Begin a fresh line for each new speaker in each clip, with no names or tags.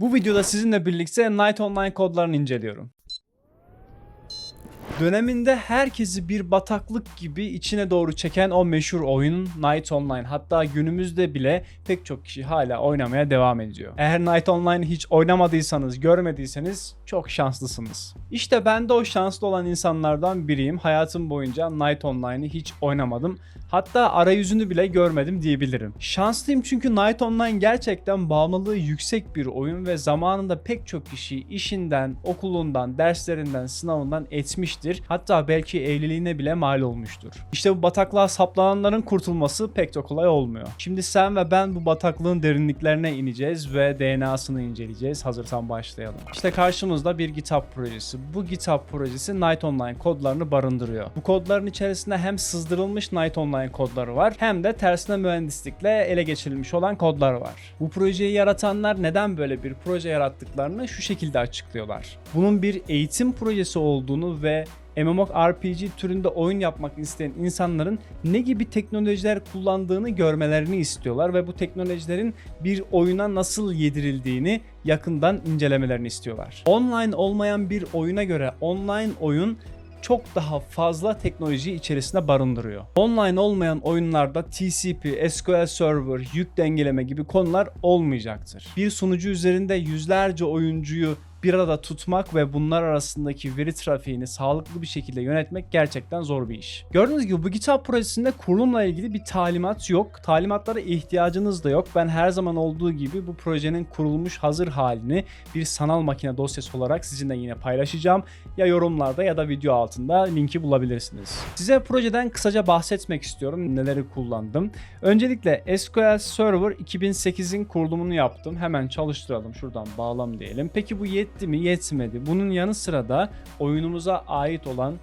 Bu videoda sizinle birlikte Night Online kodlarını inceliyorum. Döneminde herkesi bir bataklık gibi içine doğru çeken o meşhur oyun Night Online. Hatta günümüzde bile pek çok kişi hala oynamaya devam ediyor. Eğer Night Online hiç oynamadıysanız, görmediyseniz çok şanslısınız. İşte ben de o şanslı olan insanlardan biriyim. Hayatım boyunca Night Online'ı hiç oynamadım. Hatta arayüzünü bile görmedim diyebilirim. Şanslıyım çünkü Night Online gerçekten bağımlılığı yüksek bir oyun ve zamanında pek çok kişi işinden, okulundan, derslerinden, sınavından etmiştir. Hatta belki evliliğine bile mal olmuştur. İşte bu bataklığa saplananların kurtulması pek de kolay olmuyor. Şimdi sen ve ben bu bataklığın derinliklerine ineceğiz ve DNA'sını inceleyeceğiz. Hazırsan başlayalım. İşte karşımızda bir GitHub projesi. Bu GitHub projesi Night Online kodlarını barındırıyor. Bu kodların içerisinde hem sızdırılmış Night Online kodları var hem de tersine mühendislikle ele geçirilmiş olan kodlar var. Bu projeyi yaratanlar neden böyle bir proje yarattıklarını şu şekilde açıklıyorlar. Bunun bir eğitim projesi olduğunu ve MMORPG türünde oyun yapmak isteyen insanların ne gibi teknolojiler kullandığını görmelerini istiyorlar ve bu teknolojilerin bir oyuna nasıl yedirildiğini yakından incelemelerini istiyorlar. Online olmayan bir oyuna göre online oyun çok daha fazla teknoloji içerisinde barındırıyor. Online olmayan oyunlarda TCP, SQL Server, yük dengeleme gibi konular olmayacaktır. Bir sunucu üzerinde yüzlerce oyuncuyu bir arada tutmak ve bunlar arasındaki veri trafiğini sağlıklı bir şekilde yönetmek gerçekten zor bir iş. Gördüğünüz gibi bu GitHub projesinde kurulumla ilgili bir talimat yok. Talimatlara ihtiyacınız da yok. Ben her zaman olduğu gibi bu projenin kurulmuş hazır halini bir sanal makine dosyası olarak sizinle yine paylaşacağım. Ya yorumlarda ya da video altında linki bulabilirsiniz. Size projeden kısaca bahsetmek istiyorum. Neleri kullandım. Öncelikle SQL Server 2008'in kurulumunu yaptım. Hemen çalıştıralım. Şuradan bağlam diyelim. Peki bu yetti mi? Yetmedi. Bunun yanı sıra da oyunumuza ait olan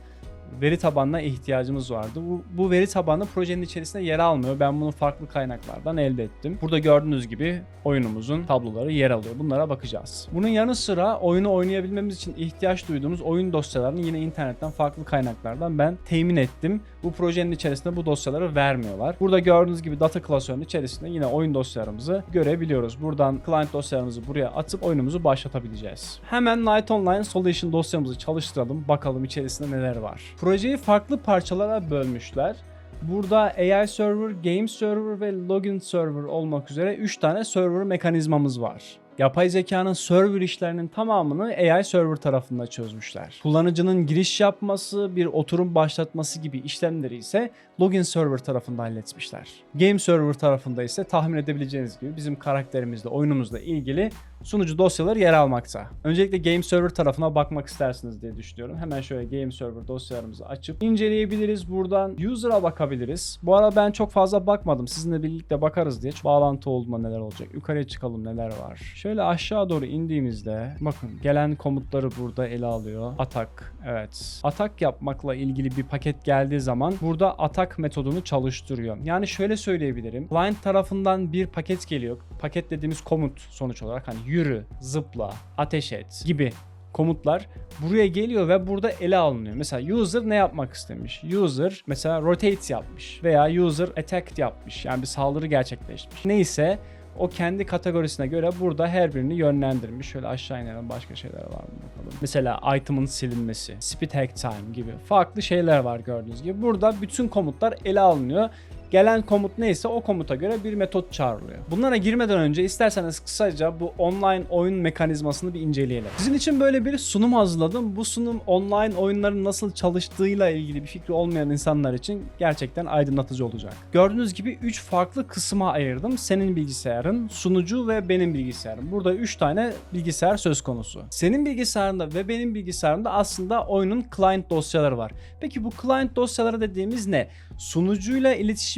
veri tabanına ihtiyacımız vardı. Bu, bu veri tabanı projenin içerisinde yer almıyor. Ben bunu farklı kaynaklardan elde ettim. Burada gördüğünüz gibi oyunumuzun tabloları yer alıyor. Bunlara bakacağız. Bunun yanı sıra oyunu oynayabilmemiz için ihtiyaç duyduğumuz oyun dosyalarını yine internetten farklı kaynaklardan ben temin ettim. Bu projenin içerisinde bu dosyaları vermiyorlar. Burada gördüğünüz gibi data klasörünün içerisinde yine oyun dosyalarımızı görebiliyoruz. Buradan client dosyalarımızı buraya atıp oyunumuzu başlatabileceğiz. Hemen Night Online Solution dosyamızı çalıştıralım. Bakalım içerisinde neler var. Projeyi farklı parçalara bölmüşler. Burada AI Server, Game Server ve Login Server olmak üzere 3 tane server mekanizmamız var. Yapay zekanın server işlerinin tamamını AI server tarafında çözmüşler. Kullanıcının giriş yapması, bir oturum başlatması gibi işlemleri ise login server tarafında halletmişler. Game server tarafında ise tahmin edebileceğiniz gibi bizim karakterimizle, oyunumuzla ilgili sunucu dosyaları yer almakta. Öncelikle game server tarafına bakmak istersiniz diye düşünüyorum. Hemen şöyle game server dosyalarımızı açıp inceleyebiliriz. Buradan user'a bakabiliriz. Bu arada ben çok fazla bakmadım. Sizinle birlikte bakarız diye. Bağlantı olduğunda neler olacak? Yukarıya çıkalım neler var. Şöyle aşağı doğru indiğimizde bakın gelen komutları burada ele alıyor. Atak evet. Atak yapmakla ilgili bir paket geldiği zaman burada atak metodunu çalıştırıyor. Yani şöyle söyleyebilirim. Client tarafından bir paket geliyor. Paket dediğimiz komut sonuç olarak hani yürü, zıpla, ateş et gibi komutlar buraya geliyor ve burada ele alınıyor. Mesela user ne yapmak istemiş? User mesela rotate yapmış veya user attack yapmış. Yani bir saldırı gerçekleşmiş. Neyse o kendi kategorisine göre burada her birini yönlendirmiş. Şöyle aşağı inelim başka şeyler var mı bakalım. Mesela item'ın silinmesi, speed hack time gibi farklı şeyler var gördüğünüz gibi. Burada bütün komutlar ele alınıyor. Gelen komut neyse o komuta göre bir metot çağrılıyor. Bunlara girmeden önce isterseniz kısaca bu online oyun mekanizmasını bir inceleyelim. Sizin için böyle bir sunum hazırladım. Bu sunum online oyunların nasıl çalıştığıyla ilgili bir fikri olmayan insanlar için gerçekten aydınlatıcı olacak. Gördüğünüz gibi 3 farklı kısma ayırdım. Senin bilgisayarın, sunucu ve benim bilgisayarım. Burada 3 tane bilgisayar söz konusu. Senin bilgisayarında ve benim bilgisayarımda aslında oyunun client dosyaları var. Peki bu client dosyaları dediğimiz ne? Sunucuyla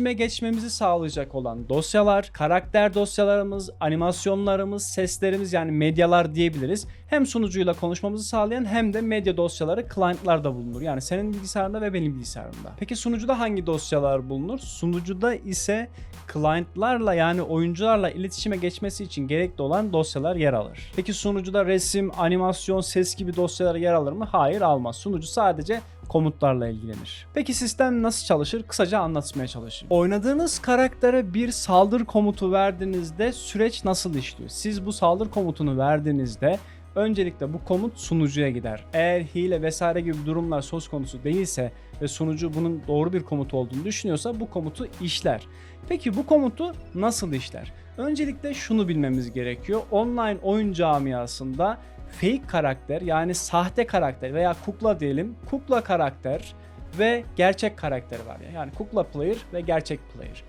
iletişime geçmemizi sağlayacak olan dosyalar, karakter dosyalarımız, animasyonlarımız, seslerimiz yani medyalar diyebiliriz. Hem sunucuyla konuşmamızı sağlayan hem de medya dosyaları client'larda bulunur. Yani senin bilgisayarında ve benim bilgisayarımda. Peki sunucuda hangi dosyalar bulunur? Sunucuda ise client'larla yani oyuncularla iletişime geçmesi için gerekli olan dosyalar yer alır. Peki sunucuda resim, animasyon, ses gibi dosyalar yer alır mı? Hayır almaz. Sunucu sadece komutlarla ilgilenir. Peki sistem nasıl çalışır? Kısaca anlatmaya çalışayım. Oynadığınız karaktere bir saldır komutu verdiğinizde süreç nasıl işliyor? Siz bu saldır komutunu verdiğinizde öncelikle bu komut sunucuya gider. Eğer hile vesaire gibi durumlar söz konusu değilse ve sunucu bunun doğru bir komut olduğunu düşünüyorsa bu komutu işler. Peki bu komutu nasıl işler? Öncelikle şunu bilmemiz gerekiyor. Online oyun camiasında fake karakter yani sahte karakter veya kukla diyelim. Kukla karakter ve gerçek karakter var. Yani kukla player ve gerçek player.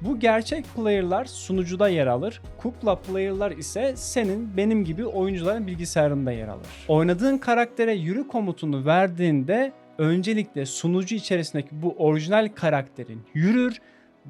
Bu gerçek player'lar sunucuda yer alır. Kukla player'lar ise senin benim gibi oyuncuların bilgisayarında yer alır. Oynadığın karaktere yürü komutunu verdiğinde öncelikle sunucu içerisindeki bu orijinal karakterin yürür.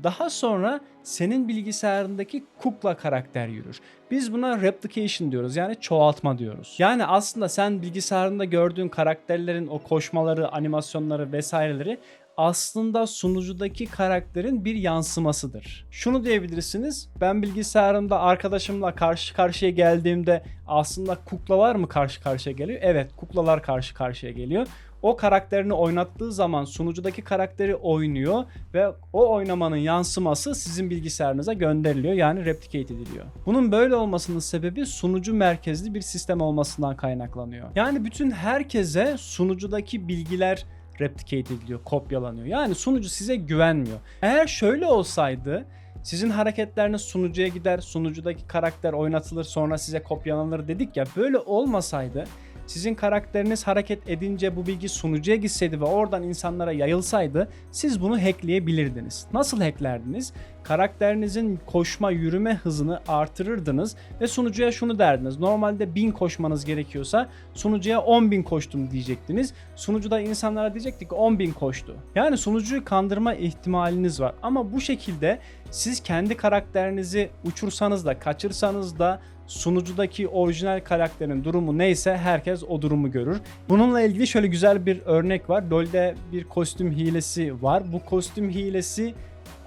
Daha sonra senin bilgisayarındaki kukla karakter yürür. Biz buna replication diyoruz yani çoğaltma diyoruz. Yani aslında sen bilgisayarında gördüğün karakterlerin o koşmaları, animasyonları vesaireleri aslında sunucudaki karakterin bir yansımasıdır. Şunu diyebilirsiniz. Ben bilgisayarımda arkadaşımla karşı karşıya geldiğimde aslında kuklalar mı karşı karşıya geliyor? Evet, kuklalar karşı karşıya geliyor. O karakterini oynattığı zaman sunucudaki karakteri oynuyor ve o oynamanın yansıması sizin bilgisayarınıza gönderiliyor yani replicate ediliyor. Bunun böyle olmasının sebebi sunucu merkezli bir sistem olmasından kaynaklanıyor. Yani bütün herkese sunucudaki bilgiler replicate ediliyor, kopyalanıyor. Yani sunucu size güvenmiyor. Eğer şöyle olsaydı sizin hareketleriniz sunucuya gider, sunucudaki karakter oynatılır sonra size kopyalanır dedik ya böyle olmasaydı sizin karakteriniz hareket edince bu bilgi sunucuya gitseydi ve oradan insanlara yayılsaydı siz bunu hackleyebilirdiniz. Nasıl hacklerdiniz? Karakterinizin koşma yürüme hızını artırırdınız ve sunucuya şunu derdiniz. Normalde 1000 koşmanız gerekiyorsa sunucuya 10.000 koştum diyecektiniz. Sunucu da insanlara diyecekti ki 10.000 koştu. Yani sunucuyu kandırma ihtimaliniz var. Ama bu şekilde siz kendi karakterinizi uçursanız da kaçırsanız da sunucudaki orijinal karakterin durumu neyse herkes o durumu görür. Bununla ilgili şöyle güzel bir örnek var. LoL'de bir kostüm hilesi var. Bu kostüm hilesi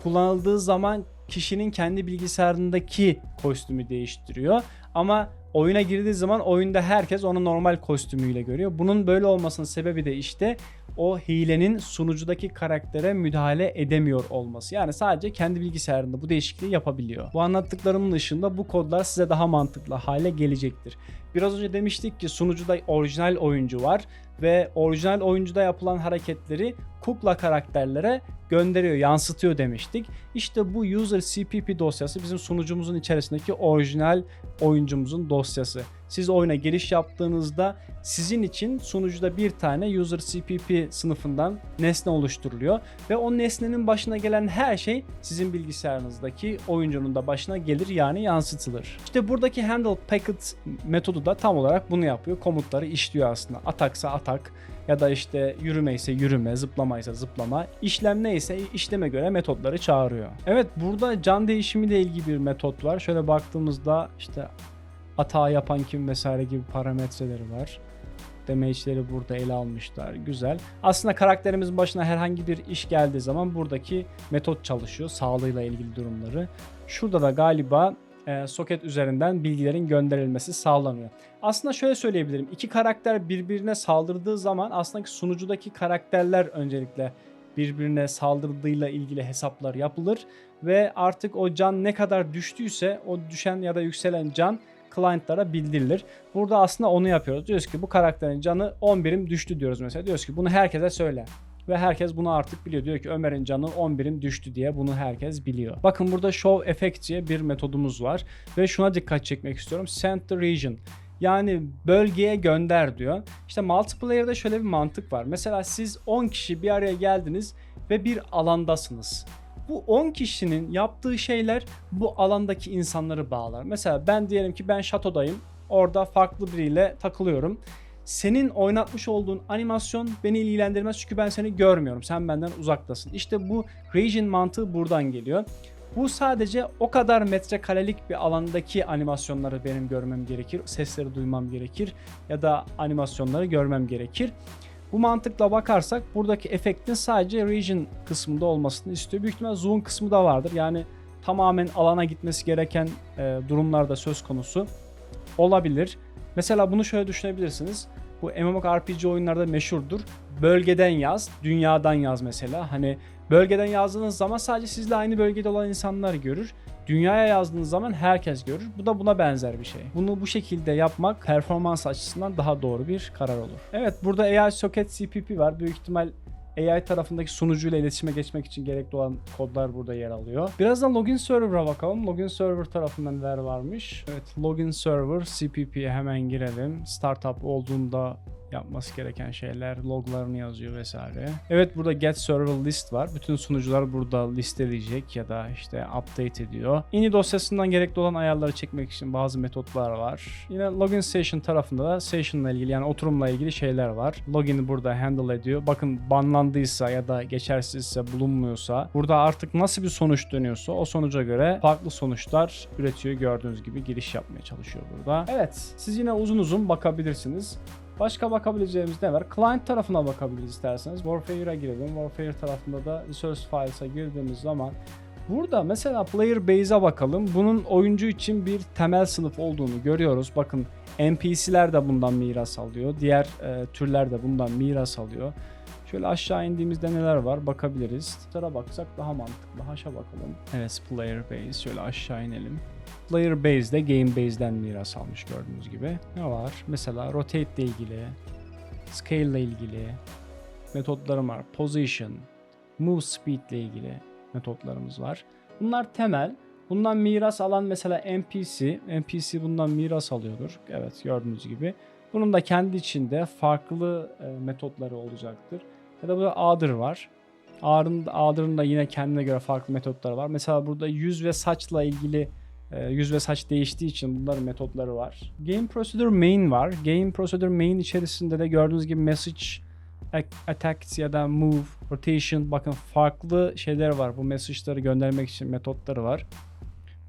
kullanıldığı zaman kişinin kendi bilgisayarındaki kostümü değiştiriyor. Ama oyuna girdiği zaman oyunda herkes onu normal kostümüyle görüyor. Bunun böyle olmasının sebebi de işte o hilenin sunucudaki karaktere müdahale edemiyor olması. Yani sadece kendi bilgisayarında bu değişikliği yapabiliyor. Bu anlattıklarımın dışında bu kodlar size daha mantıklı hale gelecektir. Biraz önce demiştik ki sunucuda orijinal oyuncu var ve orijinal oyuncuda yapılan hareketleri kukla karakterlere gönderiyor, yansıtıyor demiştik. İşte bu user CPP dosyası bizim sunucumuzun içerisindeki orijinal oyuncumuzun dosyası. Siz oyuna giriş yaptığınızda sizin için sunucuda bir tane user CPP sınıfından nesne oluşturuluyor ve o nesnenin başına gelen her şey sizin bilgisayarınızdaki oyuncunun da başına gelir yani yansıtılır. İşte buradaki handle packet metodu da tam olarak bunu yapıyor. Komutları işliyor aslında. Ataksa atak ya da işte yürüme ise yürüme, zıplama ise zıplama, işlem neyse işleme göre metotları çağırıyor. Evet burada can değişimiyle ilgili bir metot var. Şöyle baktığımızda işte hata yapan kim vesaire gibi parametreleri var. Damage'leri burada ele almışlar. Güzel. Aslında karakterimizin başına herhangi bir iş geldiği zaman buradaki metot çalışıyor. Sağlığıyla ilgili durumları. Şurada da galiba e, soket üzerinden bilgilerin gönderilmesi sağlanıyor. Aslında şöyle söyleyebilirim. İki karakter birbirine saldırdığı zaman aslında sunucudaki karakterler öncelikle birbirine saldırdığıyla ilgili hesaplar yapılır ve artık o can ne kadar düştüyse o düşen ya da yükselen can client'lara bildirilir. Burada aslında onu yapıyoruz. Diyoruz ki bu karakterin canı 10 birim düştü diyoruz mesela. Diyoruz ki bunu herkese söyle. Ve herkes bunu artık biliyor. Diyor ki Ömer'in canı 10 birim düştü diye bunu herkes biliyor. Bakın burada show effect diye bir metodumuz var. Ve şuna dikkat çekmek istiyorum. Send the region. Yani bölgeye gönder diyor. İşte multiplayer'da şöyle bir mantık var. Mesela siz 10 kişi bir araya geldiniz ve bir alandasınız. Bu 10 kişinin yaptığı şeyler bu alandaki insanları bağlar. Mesela ben diyelim ki ben şatodayım. Orada farklı biriyle takılıyorum. Senin oynatmış olduğun animasyon beni ilgilendirmez çünkü ben seni görmüyorum. Sen benden uzaktasın. İşte bu region mantığı buradan geliyor. Bu sadece o kadar metrekarelik bir alandaki animasyonları benim görmem gerekir. Sesleri duymam gerekir ya da animasyonları görmem gerekir. Bu mantıkla bakarsak buradaki efektin sadece region kısmında olmasını istiyor. Büyük ihtimal zoom kısmı da vardır. Yani tamamen alana gitmesi gereken e, durumlarda söz konusu olabilir. Mesela bunu şöyle düşünebilirsiniz. Bu MMORPG oyunlarda meşhurdur. Bölgeden yaz, dünyadan yaz mesela. Hani bölgeden yazdığınız zaman sadece sizle aynı bölgede olan insanlar görür. Dünyaya yazdığınız zaman herkes görür. Bu da buna benzer bir şey. Bunu bu şekilde yapmak performans açısından daha doğru bir karar olur. Evet burada AI Socket CPP var. Büyük ihtimal AI tarafındaki sunucuyla iletişime geçmek için gerekli olan kodlar burada yer alıyor. Birazdan login server'a bakalım. Login server tarafında neler varmış. Evet login server CPP'ye hemen girelim. Startup olduğunda yapması gereken şeyler, loglarını yazıyor vesaire. Evet burada get server list var. Bütün sunucular burada listeleyecek ya da işte update ediyor. ini dosyasından gerekli olan ayarları çekmek için bazı metotlar var. Yine login session tarafında da session ile ilgili yani oturumla ilgili şeyler var. Login'i burada handle ediyor. Bakın banlandıysa ya da geçersizse bulunmuyorsa burada artık nasıl bir sonuç dönüyorsa o sonuca göre farklı sonuçlar üretiyor. Gördüğünüz gibi giriş yapmaya çalışıyor burada. Evet siz yine uzun uzun bakabilirsiniz. Başka bakabileceğimiz ne var? Client tarafına bakabiliriz isterseniz. Warfare'a girelim. Warfare tarafında da Resource Files'a girdiğimiz zaman Burada mesela Player Base'e bakalım. Bunun oyuncu için bir temel sınıf olduğunu görüyoruz. Bakın NPC'ler de bundan miras alıyor. Diğer e, türler de bundan miras alıyor. Şöyle aşağı indiğimizde neler var bakabiliriz. Sıra baksak daha mantıklı. Haşa bakalım. Evet Player Base. Şöyle aşağı inelim. Player Base'de Game Base'den miras almış gördüğünüz gibi. Ne var? Mesela Rotate ile ilgili, Scale ile ilgili metotlarım var. Position, Move Speed ile ilgili metotlarımız var. Bunlar temel. Bundan miras alan mesela NPC. NPC bundan miras alıyordur. Evet gördüğünüz gibi. Bunun da kendi içinde farklı e, metotları olacaktır. Ya da burada Other var. Other'ın Other'ın da yine kendine göre farklı metotları var. Mesela burada yüz ve saçla ilgili yüz ve saç değiştiği için bunların metotları var. Game Procedure Main var. Game Procedure Main içerisinde de gördüğünüz gibi Message Attacks ya da Move, Rotation bakın farklı şeyler var. Bu message'ları göndermek için metotları var.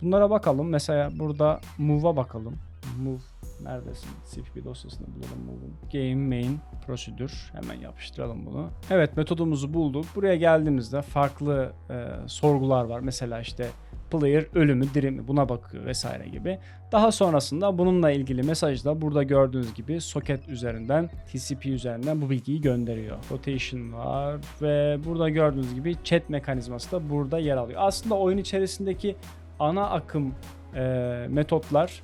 Bunlara bakalım. Mesela burada Move'a bakalım. Move neredesin? CPP dosyasını bulalım Move'un. Game Main Procedure. Hemen yapıştıralım bunu. Evet metodumuzu bulduk. Buraya geldiğimizde farklı e, sorgular var. Mesela işte player ölü mü diri mi buna bakıyor vesaire gibi. Daha sonrasında bununla ilgili mesajda burada gördüğünüz gibi socket üzerinden TCP üzerinden bu bilgiyi gönderiyor. Rotation var ve burada gördüğünüz gibi chat mekanizması da burada yer alıyor. Aslında oyun içerisindeki ana akım e, metotlar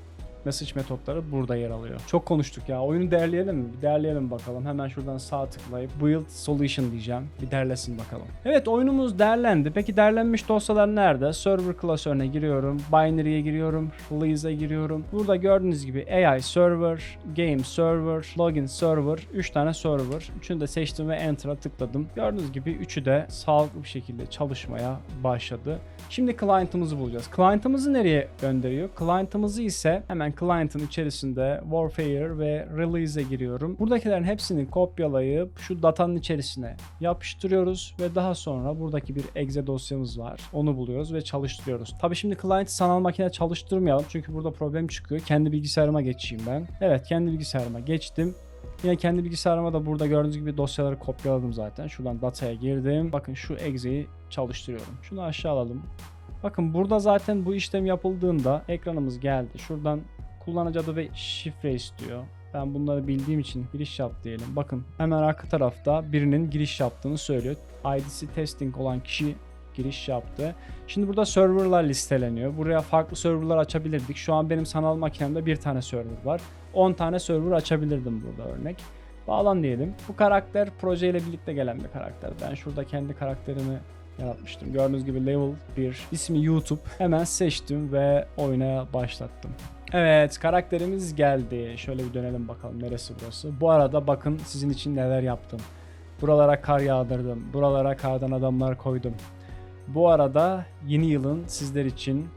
message metotları burada yer alıyor. Çok konuştuk ya. Oyunu derleyelim mi? Derleyelim bakalım. Hemen şuradan sağ tıklayıp build solution diyeceğim. Bir derlesin bakalım. Evet oyunumuz derlendi. Peki derlenmiş dosyalar nerede? Server klasörüne giriyorum. Binary'e giriyorum. Release'e giriyorum. Burada gördüğünüz gibi AI server, game server, login server. 3 tane server. Üçünü de seçtim ve enter'a tıkladım. Gördüğünüz gibi üçü de sağlıklı bir şekilde çalışmaya başladı. Şimdi client'ımızı bulacağız. Client'ımızı nereye gönderiyor? Client'ımızı ise hemen client'ın içerisinde Warfare ve Release'e giriyorum. Buradakilerin hepsini kopyalayıp şu datanın içerisine yapıştırıyoruz ve daha sonra buradaki bir exe dosyamız var. Onu buluyoruz ve çalıştırıyoruz. Tabi şimdi client'ı sanal makine çalıştırmayalım çünkü burada problem çıkıyor. Kendi bilgisayarıma geçeyim ben. Evet kendi bilgisayarıma geçtim. Yine kendi bilgisayarıma da burada gördüğünüz gibi dosyaları kopyaladım zaten. Şuradan dataya girdim. Bakın şu exe'yi çalıştırıyorum. Şunu aşağı alalım. Bakın burada zaten bu işlem yapıldığında ekranımız geldi. Şuradan kullanıcı adı ve şifre istiyor. Ben bunları bildiğim için giriş yap diyelim. Bakın hemen arka tarafta birinin giriş yaptığını söylüyor. ID'si testing olan kişi giriş yaptı. Şimdi burada serverlar listeleniyor. Buraya farklı serverlar açabilirdik. Şu an benim sanal makinemde bir tane server var. 10 tane server açabilirdim burada örnek. Bağlan diyelim. Bu karakter projeyle birlikte gelen bir karakter. Ben şurada kendi karakterimi yaratmıştım. Gördüğünüz gibi level 1. İsmi YouTube. Hemen seçtim ve oyuna başlattım. Evet karakterimiz geldi. Şöyle bir dönelim bakalım neresi burası. Bu arada bakın sizin için neler yaptım. Buralara kar yağdırdım. Buralara kardan adamlar koydum. Bu arada yeni yılın sizler için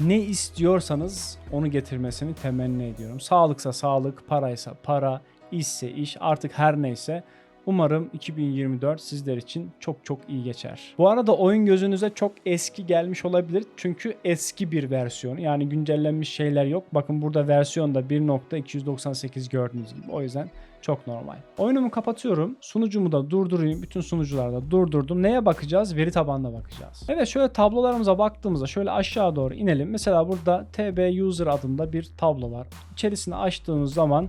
ne istiyorsanız onu getirmesini temenni ediyorum. Sağlıksa sağlık, paraysa para, işse iş artık her neyse Umarım 2024 sizler için çok çok iyi geçer. Bu arada oyun gözünüze çok eski gelmiş olabilir. Çünkü eski bir versiyon. Yani güncellenmiş şeyler yok. Bakın burada versiyonda 1.298 gördüğünüz gibi. O yüzden çok normal. Oyunumu kapatıyorum. Sunucumu da durdurayım. Bütün sunucularda durdurdum. Neye bakacağız? Veri tabanına bakacağız. Evet şöyle tablolarımıza baktığımızda şöyle aşağı doğru inelim. Mesela burada TB User adında bir tablo var. İçerisini açtığınız zaman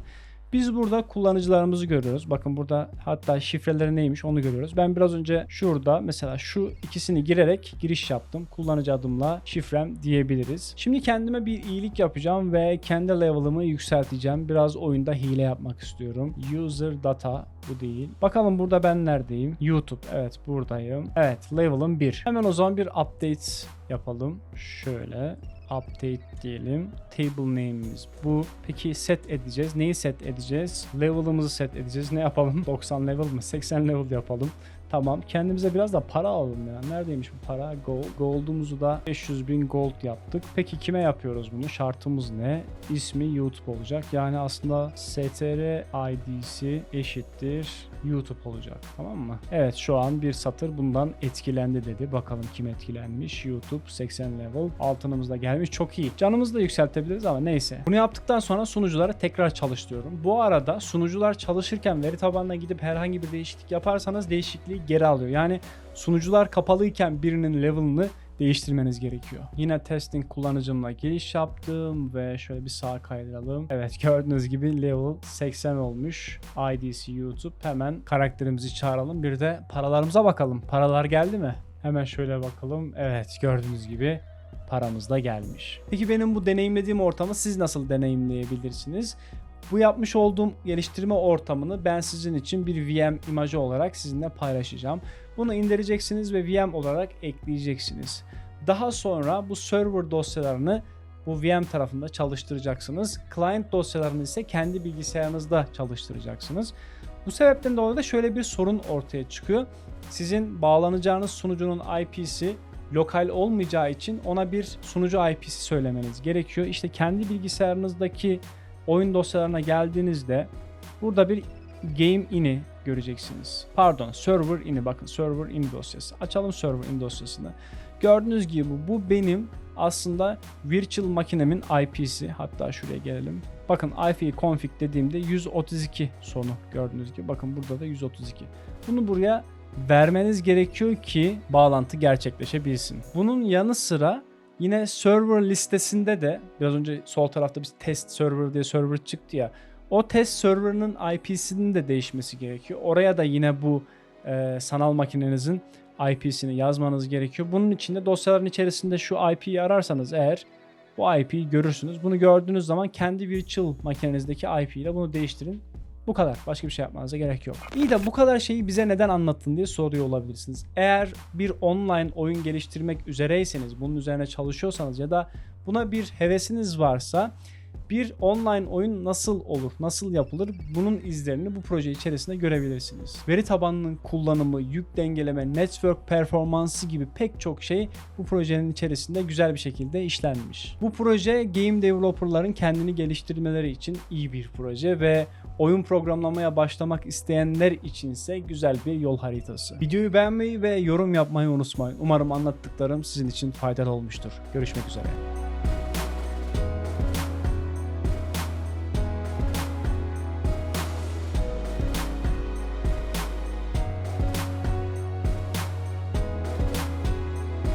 Biz burada kullanıcılarımızı görüyoruz. Bakın burada hatta şifreleri neymiş onu görüyoruz. Ben biraz önce şurada mesela şu ikisini girerek giriş yaptım. Kullanıcı adımla şifrem diyebiliriz. Şimdi kendime bir iyilik yapacağım ve kendi level'ımı yükselteceğim. Biraz oyunda hile yapmak istiyorum. User data bu değil. Bakalım burada ben neredeyim? YouTube. Evet buradayım. Evet level'ım 1. Hemen o zaman bir update yapalım. Şöyle update diyelim. Table name'imiz bu. Peki set edeceğiz. Neyi set edeceğiz? Level'ımızı set edeceğiz. Ne yapalım? 90 level mı? 80 level yapalım. Tamam. Kendimize biraz da para alalım ya. Neredeymiş bu para? Gold. Gold'umuzu da 500 bin gold yaptık. Peki kime yapıyoruz bunu? Şartımız ne? İsmi YouTube olacak. Yani aslında str id'si eşittir YouTube olacak. Tamam mı? Evet şu an bir satır bundan etkilendi dedi. Bakalım kim etkilenmiş? YouTube 80 level. Altınımız da gelmiş. Çok iyi. Canımızı da yükseltebiliriz ama neyse. Bunu yaptıktan sonra sunuculara tekrar çalıştırıyorum. Bu arada sunucular çalışırken veri tabanına gidip herhangi bir değişiklik yaparsanız değişikliği geri alıyor. Yani sunucular kapalıyken birinin level'ını değiştirmeniz gerekiyor. Yine testing kullanıcımla giriş yaptım ve şöyle bir sağa kaydıralım. Evet gördüğünüz gibi level 80 olmuş. IDC YouTube. Hemen karakterimizi çağıralım. Bir de paralarımıza bakalım. Paralar geldi mi? Hemen şöyle bakalım. Evet gördüğünüz gibi paramız da gelmiş. Peki benim bu deneyimlediğim ortamı siz nasıl deneyimleyebilirsiniz? Bu yapmış olduğum geliştirme ortamını ben sizin için bir VM imajı olarak sizinle paylaşacağım. Bunu indireceksiniz ve VM olarak ekleyeceksiniz. Daha sonra bu server dosyalarını bu VM tarafında çalıştıracaksınız. Client dosyalarını ise kendi bilgisayarınızda çalıştıracaksınız. Bu sebepten dolayı da şöyle bir sorun ortaya çıkıyor. Sizin bağlanacağınız sunucunun IP'si lokal olmayacağı için ona bir sunucu IP'si söylemeniz gerekiyor. İşte kendi bilgisayarınızdaki oyun dosyalarına geldiğinizde burada bir game in'i göreceksiniz. Pardon server in'i bakın server in dosyası. Açalım server in dosyasını. Gördüğünüz gibi bu benim aslında virtual makinemin IP'si. Hatta şuraya gelelim. Bakın IP config dediğimde 132 sonu gördüğünüz gibi. Bakın burada da 132. Bunu buraya vermeniz gerekiyor ki bağlantı gerçekleşebilsin. Bunun yanı sıra Yine server listesinde de biraz önce sol tarafta bir test server diye server çıktı ya. O test server'ının IP'sinin de değişmesi gerekiyor. Oraya da yine bu e, sanal makinenizin IP'sini yazmanız gerekiyor. Bunun için de dosyaların içerisinde şu IP'yi ararsanız eğer bu IP'yi görürsünüz. Bunu gördüğünüz zaman kendi virtual makinenizdeki IP ile bunu değiştirin. Bu kadar. Başka bir şey yapmanıza gerek yok. İyi de bu kadar şeyi bize neden anlattın diye soruyor olabilirsiniz. Eğer bir online oyun geliştirmek üzereyseniz, bunun üzerine çalışıyorsanız ya da buna bir hevesiniz varsa bir online oyun nasıl olur, nasıl yapılır bunun izlerini bu proje içerisinde görebilirsiniz. Veri tabanının kullanımı, yük dengeleme, network performansı gibi pek çok şey bu projenin içerisinde güzel bir şekilde işlenmiş. Bu proje game developerların kendini geliştirmeleri için iyi bir proje ve oyun programlamaya başlamak isteyenler içinse güzel bir yol haritası. Videoyu beğenmeyi ve yorum yapmayı unutmayın. Umarım anlattıklarım sizin için faydalı olmuştur. Görüşmek üzere.